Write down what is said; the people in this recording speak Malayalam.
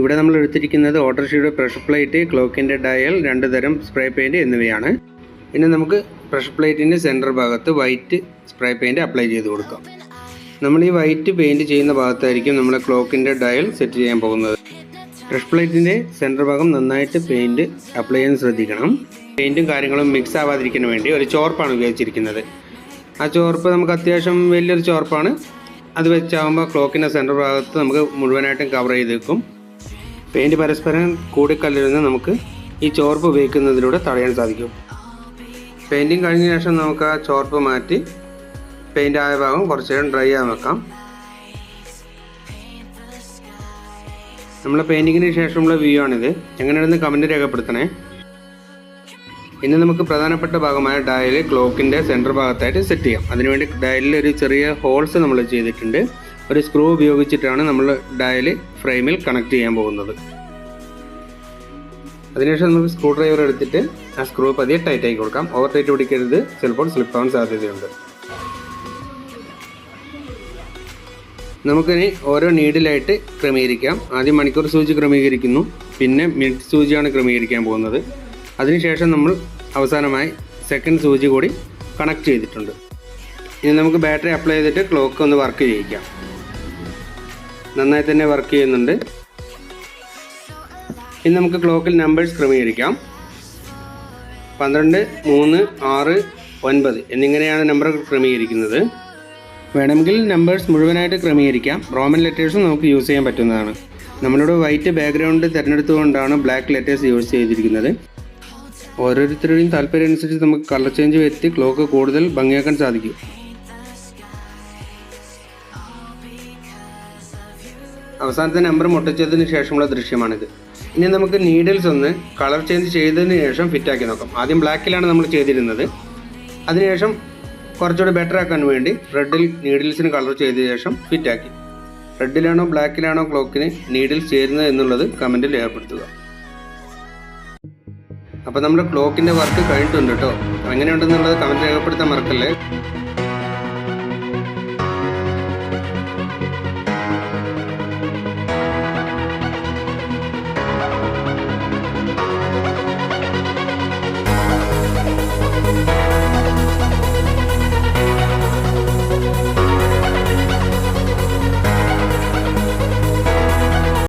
ഇവിടെ നമ്മൾ എടുത്തിരിക്കുന്നത് ഓട്ടോറിക്ഷയുടെ പ്രഷർ പ്ലേറ്റ് ക്ലോക്കിന്റെ ഡയൽ രണ്ട് തരം സ്പ്രേ പെയിന്റ് എന്നിവയാണ്. ഇനി നമുക്ക് പ്രഷർ പ്ലേറ്റിന്റെ സെന്റർ ഭാഗത്ത് വൈറ്റ് സ്പ്രേ പെയിന്റ് അപ്ലൈ ചെയ്ത് കൊടുക്കാം. നമ്മൾ ഈ വൈറ്റ് പെയിന്റ് ചെയ്യുന്ന ഭാഗത്തായിരിക്കും നമ്മൾ ക്ലോക്കിന്റെ ഡയൽ സെറ്റ് ചെയ്യാൻ പോകുന്നത്. പ്രഷർ പ്ലേറ്റിന്റെ സെന്റർ ഭാഗം നന്നായിട്ട് പെയിന്റ് അപ്ലൈ ചെയ്യാൻ ശ്രദ്ധിക്കണം. പെയിന്റും കാര്യങ്ങളും മിക്സ് ആവാതിരിക്കാൻ വേണ്ടി ഒരു ചോർപ്പാണ് ഉപയോഗിച്ചിരിക്കുന്നത്. ആ ചോർപ്പ് നമുക്ക് അത്യാവശ്യം വലിയൊരു ചോർപ്പാണ്. അത് വെച്ചാകുമ്പോൾ ക്ലോക്കിന്റെ സെന്റർ ഭാഗത്ത് നമുക്ക് മുഴുവനായിട്ടും കവർ ചെയ്ത് വെക്കും. പെയിന്റ് പരസ്പരം കൂടിക്കല്ലിരുന്ന് നമുക്ക് ഈ ചോർപ്പ് ഉപയോഗിക്കുന്നതിലൂടെ തടയാൻ സാധിക്കും. പെയിന്റിങ് കഴിഞ്ഞ ശേഷം നമുക്ക് ആ ചോർപ്പ് മാറ്റി പെയിന്റ് ആയ ഭാഗം കുറച്ച് നേരം ഡ്രൈ ആകാൻ വെക്കാം. നമ്മളെ പെയിന്റിങ്ങിന് ശേഷമുള്ള വ്യൂ ആണിത്. എങ്ങനെയാണെന്ന് കമന്റ് രേഖപ്പെടുത്തണേ. ഇനി നമുക്ക് പ്രധാനപ്പെട്ട ഭാഗമായ ഡയൽ ക്ലോക്കിന്റെ സെന്റർ ഭാഗത്തായിട്ട് സെറ്റ് ചെയ്യാം. അതിനുവേണ്ടി ഡയലിൽ ഒരു ചെറിയ ഹോൾസ് നമ്മൾ ചെയ്തിട്ടുണ്ട്. ഒരു സ്ക്രൂ ഉപയോഗിച്ചിട്ടാണ് നമ്മൾ ഡയൽ ഫ്രെയിമിൽ കണക്ട് ചെയ്യാൻ പോകുന്നത്. അതിനുശേഷം നമുക്ക് സ്ക്രൂ ഡ്രൈവർ എടുത്തിട്ട് ആ സ്ക്രൂ പതിയെ ടൈറ്റ് ആക്കി കൊടുക്കാം. ഓവർ ടൈറ്റ് പിടിക്കരുത്. ചിലപ്പോൾ സ്ലിപ്പ് ആവാൻ സാധ്യതയുണ്ട്. നമുക്കിനി ഓരോ നീഡിലായിട്ട് ക്രമീകരിക്കാം. ആദ്യം മണിക്കൂർ സൂചി ക്രമീകരിക്കുന്നു. പിന്നെ മിനിറ്റ് സൂചിയാണ് ക്രമീകരിക്കാൻ പോകുന്നത്. അതിനുശേഷം നമ്മൾ അവസാനമായി സെക്കൻഡ് സൂചി കൂടി കണക്ട് ചെയ്തിട്ടുണ്ട്. ഇനി നമുക്ക് ബാറ്ററി അപ്ലൈ ചെയ്തിട്ട് ക്ലോക്ക് ഒന്ന് വർക്ക് ചെയ്യിക്കാം. നന്നായി തന്നെ വർക്ക് ചെയ്യുന്നുണ്ട്. ഇനി നമുക്ക് ക്ലോക്കിൽ നമ്പേഴ്സ് ക്രമീകരിക്കാം. പന്ത്രണ്ട് മൂന്ന് ആറ് ഒൻപത് എന്നിങ്ങനെയാണ് നമ്പർ ക്രമീകരിക്കുന്നത്. വേണമെങ്കിൽ നമ്പേഴ്സ് മുഴുവനായിട്ട് ക്രമീകരിക്കാം. റോമൻ ലെറ്റേഴ്സും നമുക്ക് യൂസ് ചെയ്യാൻ പറ്റുന്നതാണ്. നമ്മളിവിടെ വൈറ്റ് ബാക്ക്ഗ്രൗണ്ട് തിരഞ്ഞെടുത്തുകൊണ്ടാണ് ബ്ലാക്ക് ലെറ്റേഴ്സ് യൂസ് ചെയ്തിരിക്കുന്നത്. ഓരോരുത്തരുടെയും താല്പര്യം അനുസരിച്ച് നമുക്ക് കളർ ചേഞ്ച് വരുത്തി ക്ലോക്ക് കൂടുതൽ ഭംഗിയാക്കാൻ സാധിക്കും. അവസാനത്തെ നമ്പർ മുട്ടിച്ചതിന് ശേഷമുള്ള ദൃശ്യമാണിത്. ഇനി നമുക്ക് നീഡിൽസ് ഒന്ന് കളർ ചേഞ്ച് ചെയ്തതിന് ശേഷം ഫിറ്റാക്കി നോക്കാം. ആദ്യം ബ്ലാക്കിലാണ് നമ്മൾ ചെയ്തിരുന്നത്. അതിനുശേഷം കുറച്ചുകൂടി ബെറ്റർ ആക്കാൻ വേണ്ടി റെഡിൽ നീഡിൽസിന് കളർ ചെയ്ത ശേഷം ഫിറ്റാക്കി റെഡിലാണോ ബ്ലാക്കിലാണോ ക്ലോക്കിന് നീഡിൽസ് ചേരുന്നത് എന്നുള്ളത് കമന്റിൽ ഏർപ്പെടുത്തുക അപ്പോൾ നമ്മുടെ ക്ലോക്കിന്റെ വർക്ക് കഴിഞ്ഞിട്ടുണ്ട് കേട്ടോ എങ്ങനെയുണ്ടെന്നുള്ളത് കമന്റ് രേഖപ്പെടുത്താൻ മറക്കല്ലേ?